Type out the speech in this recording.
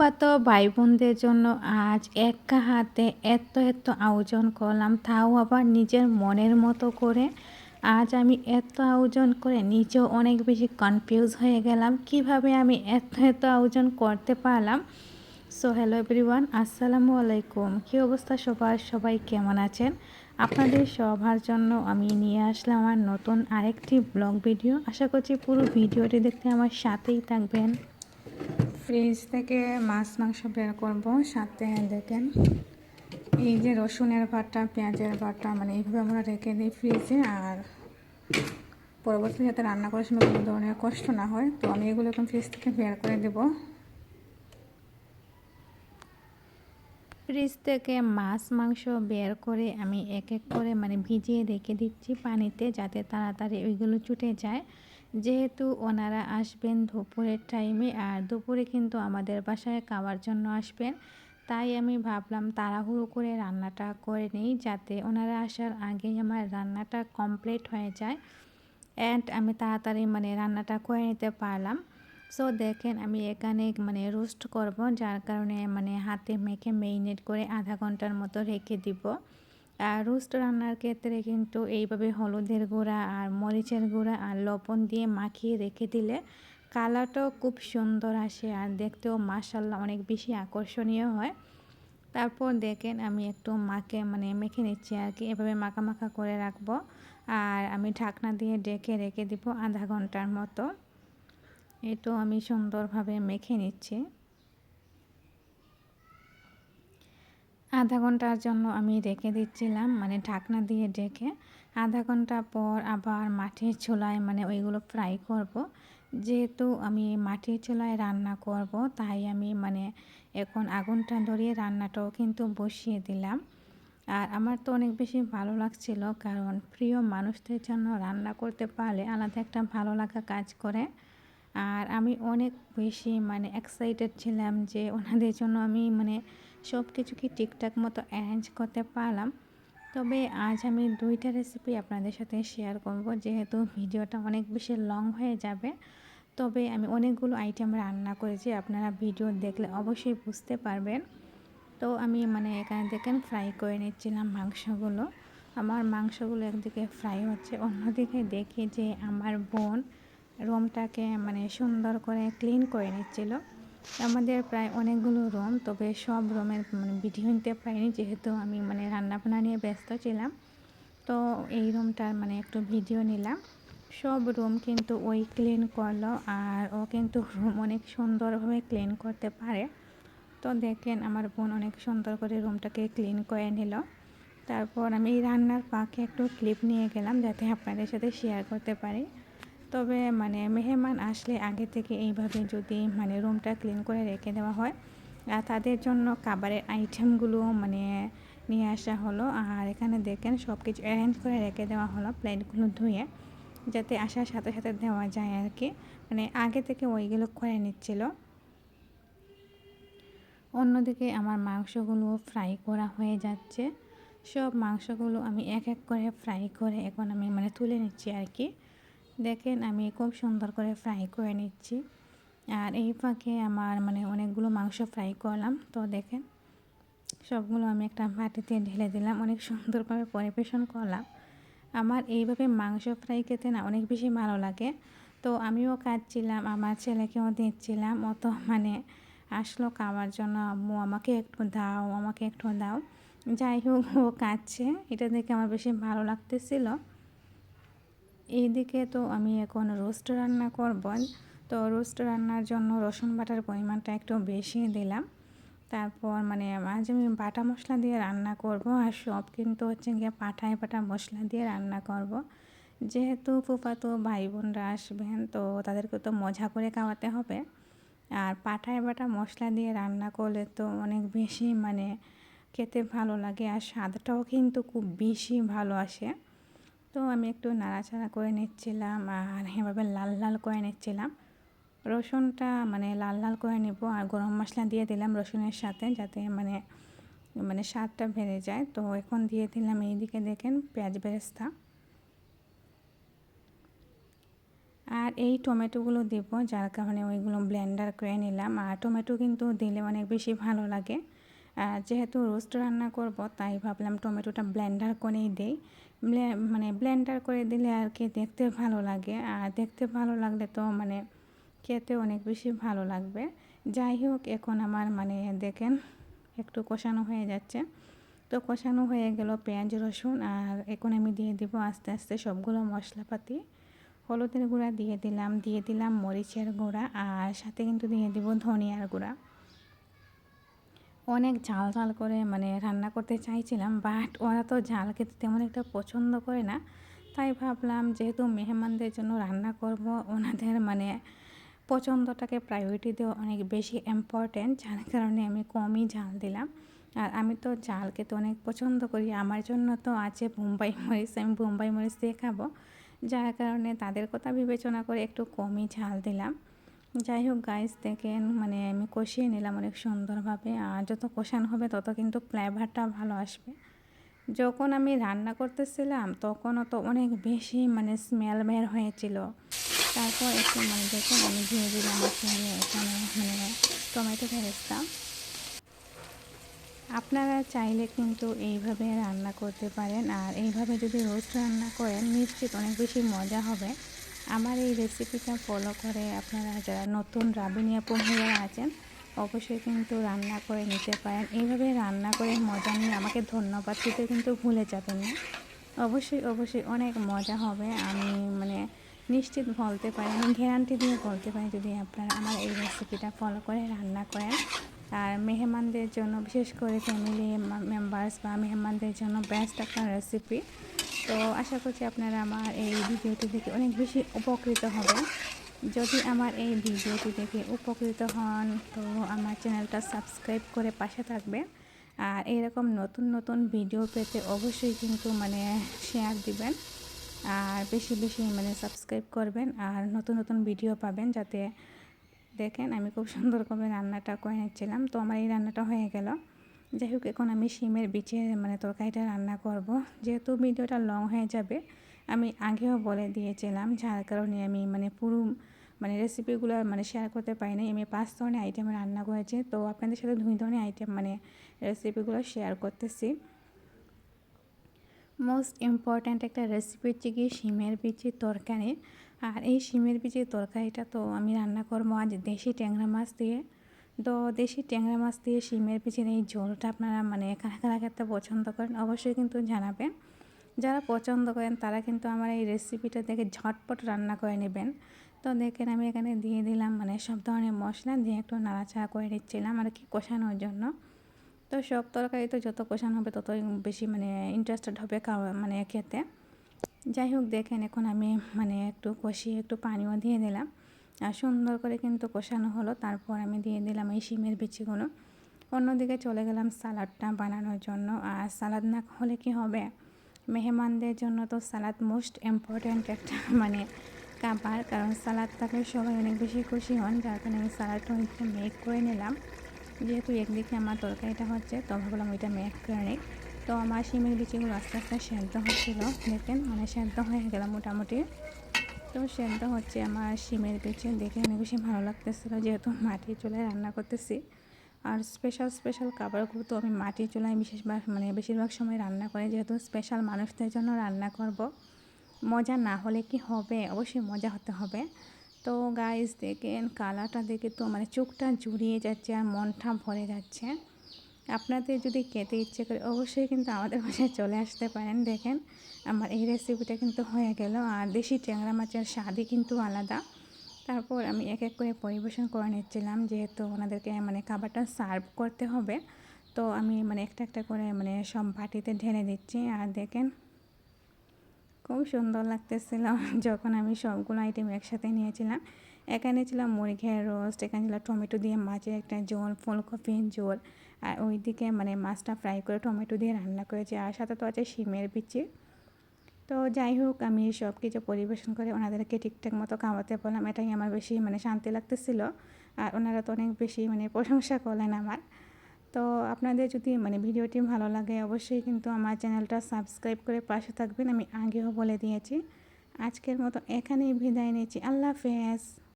ফুফাতো ভাই বোনদের জন্য আজ একা হাতে এত এত আয়োজন করলাম, তাও আবার নিজের মনের মতো করে। আজ আমি এত আয়োজন করে নিজেও অনেক বেশি কনফিউজ হয়ে গেলাম, কীভাবে আমি এত এত আয়োজন করতে পারলাম? সো হ্যালো এভরিওয়ান আসসালামু আলাইকুম। কী অবস্থা সবার? সবাই কেমন আছেন? আপনাদের সবার জন্য আমি নিয়ে আসলাম আমার নতুন আরেকটি ব্লগ ভিডিও আশা করছি পুরো ভিডিওটি দেখতে আমার সাথেই থাকবেন। ফ্রিজ থেকে মাছ, মাংস বের করব। সাথে দেখেন এই যে রসুনের বাটা, পেঁয়াজের বাটা মানে এইভাবে আমরা রেখে দিই ফ্রিজে। আর পরবর্তী যাতে রান্না করার সময় কোনো ধরনের কষ্ট না হয়, তো আমি এগুলো এখন ফ্রিজ থেকে বের করে দেব। ফ্রিজ থেকে মাছ, মাংস বের করে আমি এক এক করে মানে ভিজিয়ে রেখে দিচ্ছি পানিতে, যাতে তাড়াতাড়ি ওইগুলো চুটে যায়। যেহেতু ওনারা আসবেন দুপুরের টাইমে আর দুপুরে কিন্তু আমাদের বাসায় খাওয়ার জন্য আসবেন, তাই আমি ভাবলাম তাড়াহুড়ো করে রান্নাটা করে নিই যাতে ওনারা আসার আগেই আমার রান্নাটা কমপ্লিট হয়ে যায় অ্যান্ড আমি তাড়াতাড়ি মানে রান্নাটা করে নিতে পারলাম। সো দেখেন আমি এখানে মানে রোস্ট করব, যার কারণে মানে হাতে মেখে মেরিনেট করে আধা ঘণ্টার মতো রেখে দিব। রোস্ট রান্নার ক্ষেত্রে কিন্তু এইভাবে হলুদের গুঁড়া আর মরিচের গুঁড়া আর লবণ দিয়ে মাখিয়ে রেখে দিলে কালারটাও খুব সুন্দর আসে আর দেখতেও মাসাল্লাহ অনেক বেশি আকর্ষণীয় হয়। তারপর দেখেন আমি একটু মাকে মানে মেখে নিচ্ছি আর কি। এভাবে মাখা মাখা করে রাখব আর আমি ঢাকনা দিয়ে ডেকে রেখে দিব আধা ঘণ্টার মতো। এটাও আমি সুন্দরভাবে মেখে নিচ্ছি। আধা ঘণ্টার জন্য আমি রেখে দিচ্ছিলাম মানে ঢাকনা দিয়ে ডেকে। আধা ঘণ্টা পর আবার মাটির চুলায় মানে ওইগুলো ফ্রাই করব। যেহেতু আমি মাটির চুলায় রান্না করব, তাই আমি মানে এখন আগুনটা ধরিয়ে রান্নাটাও কিন্তু বসিয়ে দিলাম। আর আমার তো অনেক বেশি ভালো লাগছিল, কারণ প্রিয় মানুষদের জন্য রান্না করতে পারলে আলাদা একটা ভালো লাগা কাজ করে। আর আমি অনেক বেশি মানে এক্সাইটেড ছিলাম যে ওনাদের জন্য আমি মানে সব কিছু কি ঠিকঠাক মতো অ্যারেঞ্জ করতে পারলাম? তবে আজ আমি দুইটা রেসিপি আপনাদের সাথে শেয়ার করব। যেহেতু ভিডিওটা অনেক বেশি লং হয়ে যাবে, তবে আমি অনেকগুলো আইটেম রান্না করেছি। আপনারা ভিডিও দেখলে অবশ্যই বুঝতে পারবেন। তো আমি মানে এখানে দেখেন ফ্রাই করে নিচ্ছিলাম মাংসগুলো। আমার মাংসগুলো একদিকে ফ্রাই হচ্ছে, অন্যদিকে দেখি যে আমার বোন রুমটাকে মানে সুন্দর করে ক্লিন করে নিচ্ছিল। আমাদের প্রায় অনেকগুলো রুম, তবে সব রুমের মানে ভিডিও নিতে পারিনি, যেহেতু আমি মানে রান্নাবান্না নিয়ে ব্যস্ত ছিলাম। তো এই রুমটার মানে একটু ভিডিও নিলাম। সব রুম কিন্তু ওই ক্লিন করল, আর ও কিন্তু রুম অনেক সুন্দরভাবে ক্লিন করতে পারে। তো দেখেন আমার বোন অনেক সুন্দর করে রুমটাকে ক্লিন করে নিল। তারপর আমি রান্নার পাখে একটু ক্লিপ নিয়ে গেলাম, যাতে আপনাদের সাথে শেয়ার করতে পারি। তবে মানে মেহমান আসলে আগে থেকে এইভাবে যদি মানে রুমটা ক্লিন করে রেখে দেওয়া হয় আর তাদের জন্য খাবারের আইটেমগুলো মানে নিয়ে আসা হলো। আর এখানে দেখেন সব কিছু অ্যারেঞ্জ করে রেখে দেওয়া হলো প্লেটগুলো ধুয়ে, যাতে আসার সাথে সাথে দেওয়া যায় আর কি। মানে আগে থেকে ওইগুলো করে নিচ্ছিল। অন্যদিকে আমার মাংসগুলো ফ্রাই করা হয়ে যাচ্ছে। সব মাংসগুলো আমি এক এক করে ফ্রাই করে এখন আমি মানে তুলে নিচ্ছি আর কি। দেখেন আমি খুব সুন্দর করে ফ্রাই করে নিচ্ছি। আর এই ফাঁকে আমার মানে অনেকগুলো মাংস ফ্রাই করলাম। তো দেখেন, সবগুলো আমি একটা বাটিতে ঢেলে দিলাম, অনেক সুন্দরভাবে পরিবেশন করলাম। আমার এইভাবে মাংস ফ্রাই খেতে না অনেক বেশি ভালো লাগে। তো আমিও কাটছিলাম আমার ছেলেকেও দিচ্ছিলাম। অত মানে আসলো খাওয়ার জন্য, আম্মু, আমাকে একটু দাও, আমাকে একটু দাও। যাই হোক, ও কাটছে এটা দেখে আমার বেশি ভালো লাগতেছিল। এইদিকে তো আমি এখন রোস্ট রান্না করব তো রোস্ট রান্নার জন্য রসুন বাটার পরিমাণটা একটু বেশি দিলাম। তারপর মানে আজ আমি বাটা মশলা দিয়ে রান্না করব আর সব কিন্তু হচ্ছে গিয়ে পাঠায় বাটা মশলা দিয়ে রান্না করব। যেহেতু ফুফাতো ভাই বোনরা আসবেন, তো তাদেরকে তো মজা করে খাওয়াতে হবে। আর পাঠায় বাটা মশলা দিয়ে রান্না করলে তো অনেক বেশি মানে খেতে ভালো লাগে আর স্বাদটাও কিন্তু খুব বেশি ভালো আসে। তো আমি একটু নাড়াচাড়া করে নিচ্ছিলাম আর এভাবে লাল লাল করে নিচ্ছিলাম। রসুনটা মানে লাল লাল করে নেব আর গরম মশলা দিয়ে দিলাম রসুনের সাথে যাতে মানে মানে স্বাদটা বেড়ে যায়। তো এখন দিয়ে দিলাম এইদিকে দেখেন পেঁয়াজ বেরেস্তা। আর এই টমেটোগুলো দিব যার কারণে ওইগুলো ব্লেন্ডার করে নিলাম। আর টমেটো কিন্তু দিলে অনেক বেশি ভালো লাগে। যেহেতু রোস্ট রান্না করব, তাই ভাবলাম টমেটোটা ব্লেন্ডার করেই দেই। মানে ব্লেন্ডার করে দিলে আর কি দেখতে ভালো লাগে। আর দেখতে ভালো লাগলে তো মানে খেতে অনেক বেশি ভালো লাগবে। যাই হোক, এখন আমার মানে দেখেন একটু কষানো হয়ে যাচ্ছে। তো কষানো হয়ে গেল পেঁয়াজ, রসুন আর এখন আমি দিয়ে দিব আস্তে আস্তে সবগুলো মশলাপাতি। হলুদের গুঁড়া দিয়ে দিলাম দিয়ে দিলাম মরিচের গুঁড়া আর সাথে কিন্তু দিয়ে দিব ধনিয়ার গুঁড়া। অনেক ঝাল ঝাল করে মানে রান্না করতে চাইছিলাম বাট ওরা তো ঝাল খেতে তেমন একটা পছন্দ করে না। তাই ভাবলাম যেহেতু মেহমানদের জন্য রান্না করব, ওনাদের মানে পছন্দটাকে প্রায়োরিটি দেওয়া অনেক বেশি ইম্পর্ট্যান্ট যার কারণে আমি কমই ঝাল দিলাম। আর আমি তো ঝাল খেতে অনেক পছন্দ করি, আমার জন্য তো আছে বোম্বাই মরিচ, আমি বোম্বাই মরিচ দিয়ে খাব। যার কারণে তাদের কথা বিবেচনা করে একটু কমই ঝাল দিলাম। যাই হোক গাইস দেখেন মানে আমি কষিয়ে নিলাম অনেক সুন্দরভাবে, আর যত কষানো হবে তত কিন্তু ফ্লেভারটা ভালো আসবে। যখন আমি রান্না করতেছিলাম তখনও তো অনেক বেশি মানে স্মেল বের হয়েছিল। তারপর একটু মানে দেখুন, আমি ধীরে আমার সঙ্গে এখানে মানে টমেটো ফেরেস্তাম আপনারা চাইলে কিন্তু এইভাবে রান্না করতে পারেন, আর এইভাবে যদি রোজ রান্না করেন নিশ্চিত অনেক বেশি মজা হবে। আমার এই রেসিপিটা ফলো করে আপনারা যারা নতুন রাবিনিয়া পহিরা আছেন, অবশ্যই কিন্তু রান্না করে নিতে পারেন। এইভাবে রান্না করে মজা নিয়ে আমাকে ধন্যবাদ দিতে কিন্তু ভুলে যাবেন না। অবশ্যই অবশ্যই অনেক মজা হবে। আমি মানে নিশ্চিত বলতে পারি, আমি গ্যারান্টি দিয়ে বলতে পারি যদি আপনারা আমার এই রেসিপিটা ফলো করে রান্না করেন। আর মেহমানদের জন্য, বিশেষ করে ফ্যামিলি মেম্বার্স বা মেহমানদের জন্য বেস্ট একটা রেসিপি তো আশা করছি আপনারা আমার এই ভিডিওটি দেখে অনেক বেশি উপকৃত হবেন। যদি আমার এই ভিডিওটি দেখে উপকৃত হন, তো আমার চ্যানেলটা সাবস্ক্রাইব করে পাশে থাকবেন। আর এরকম নতুন নতুন ভিডিও পেতে অবশ্যই কিন্তু মানে শেয়ার দিবেন। আর বেশি বেশি মানে সাবস্ক্রাইব করবেন। আর নতুন নতুন ভিডিও পাবেন যাতে দেখেন আমি খুব সুন্দর করে রান্নাটা করে নিচ্ছিলাম। তো আমার এই রান্নাটা হয়ে গেল। যাই হোক এখন আমি শিমের বিচে মানে তরকারিটা রান্না করব। যেহেতু ভিডিওটা লং হয়ে যাবে, আমি আগেও বলে দিয়েছিলাম যার কারণে আমি মানে পুরো মানে রেসিপিগুলো মানে শেয়ার করতে পারিনি। আমি পাঁচ ধরনের আইটেম রান্না করেছি, তো আপনাদের সাথে দুই ধরনের আইটেম মানে রেসিপিগুলো শেয়ার করতেছি। মোস্ট ইম্পর্ট্যান্ট একটা রেসিপি হচ্ছে কি শিমের বিচির তরকারি। আর এই শিমের বিচির তরকারিটা তো আমি রান্না করব আজ দেশি ট্যাংরা মাছ দিয়ে। তো দেশি ট্যাংরা মাছ দিয়ে শিমের বিচির এই ঝোলটা আপনারা মানে কারা কারা খেতে পছন্দ করেন অবশ্যই কিন্তু জানাবেন। যারা পছন্দ করেন তারা কিন্তু আমার এই রেসিপিটা দেখে ঝটপট রান্না করে নেবেন। তো দেখেন আমি এখানে দিয়ে দিলাম মানে সব ধরনের মশলা দিয়ে একটু নাড়াচাড়া করে নিচ্ছিলাম আর কি কষানোর জন্য। তো সব তরকারি তো যত কষানো হবে ততই বেশি মানে ইন্টারেস্টেড হবে খাওয়া মানে খেতে। যাই হোক দেখেন এখন আমি মানে একটু কষিয়ে একটু পানিও দিয়ে দিলাম। আর সুন্দর করে কিন্তু কষানো হলো। তারপর আমি দিয়ে দিলাম এই শিমের বিচিগুলো। অন্যদিকে চলে গেলাম সালাডটা বানানোর জন্য। আর সালাদ না হলে কি হবে? মেহমানদের জন্য তো সালাদ মোস্ট ইম্পর্ট্যান্ট একটা মানে খাবার। কারণ সালাদ থাকলে সবাই অনেক বেশি খুশি হন। যার কারণে আমি সালাদটা ওইদিকে মেক করে নিলাম। যেহেতু একদিকে আমার তরকারিটা হচ্ছে, তো ভাবলাম ওইটা মেক করে নিই। তো আমার শিমের বিচিগুলো আস্তে আস্তে সেদ্ধ হচ্ছিল। দেখেন মানে সেদ্ধ হয়ে গেলাম মোটামুটি। তো সেদ্ধ হচ্ছে আমার শিমের বিচি দেখে অনেক বেশি ভালো লাগতেছিলো, যেহেতু মাটির চুলায় রান্না করতেছি। আর স্পেশাল স্পেশাল খাবারগুলো তো আমি মাটির চুলায় বিশেষভাগ মানে বেশিরভাগ সময় রান্না করি, যেহেতু স্পেশাল মানুষদের জন্য রান্না করব। মজা না হলে কি হবে? অবশ্যই মজা হতে হবে। তো গাইস দেখেন কালারটা দেখে তো মানে চোখটা জুড়িয়ে যাচ্ছে আর মনটা ভরে যাচ্ছে। আপনাদের যদি খেতে ইচ্ছে করে, অবশ্যই কিন্তু আমাদের বাসায় চলে আসতে পারেন। দেখেন, আমার এই রেসিপিটা কিন্তু হয়ে গেল। আর দেশি ট্যাংরা মাছের স্বাদই কিন্তু আলাদা। তারপর আমি এক এক করে পরিবেশন করে নিচ্ছিলাম, যেহেতু ওনাদেরকে মানে খাবারটা সার্ভ করতে হবে। তো আমি মানে একটা একটা করে মানে সব বাটিতে ঢেলে দিচ্ছি। আর দেখেন, খুব সুন্দর লাগতেছিল যখন আমি সবগুলো আইটেম একসাথে নিয়েছিলাম। এখানে ছিল মুরগের রোস্ট এখানে ছিল টমেটো দিয়ে মাছের একটা জোল ফুলকপির জোল আর ওইদিকে মানে মাছটা ফ্রাই করে টমেটো দিয়ে রান্না করেছি, আর সাথে তো আছে শিমের বিচি। তো যাই হোক, আমি সব কিছু পরিবেশন করে ওনাদেরকে ঠিকঠাক মতো খাওয়াতে পারলাম এটাই আমার বেশি মানে শান্তি লাগতেছিল, আর ওনারা তো অনেক বেশি মানে প্রশংসা করলেন আমার। তো আপনাদের যদি মানে ভিডিওটি ভালো লাগে, অবশ্যই কিন্তু আমার চ্যানেলটা সাবস্ক্রাইব করে পাশে থাকবেন, আমি আগেও বলে দিয়েছি। আজকের মতো এখানেই বিদায় নিয়েছি আল্লাহ হাফেজ।